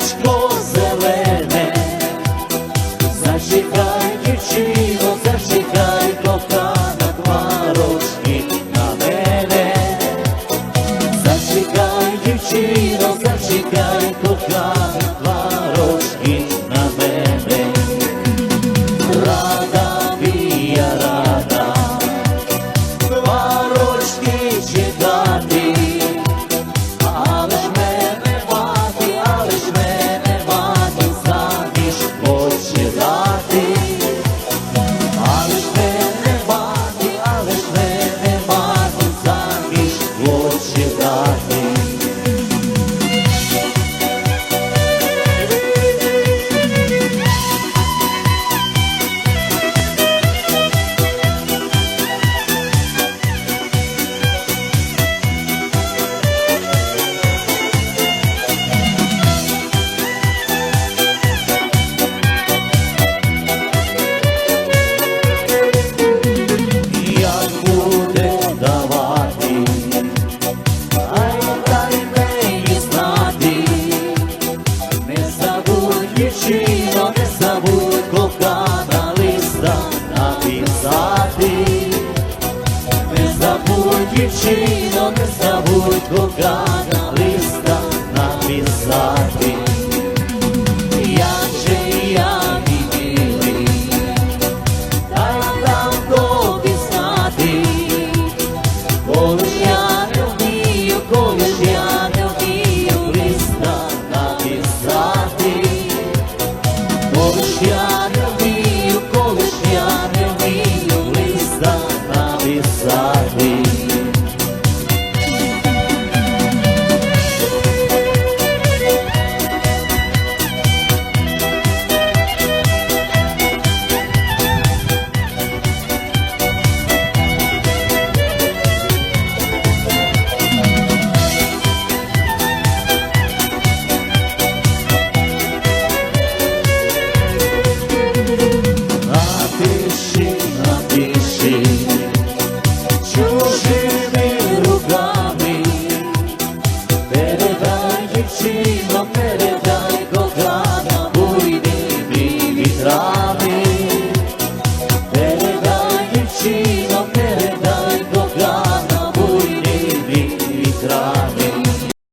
More. Забудь дівчино, не забудь кохана листа на Як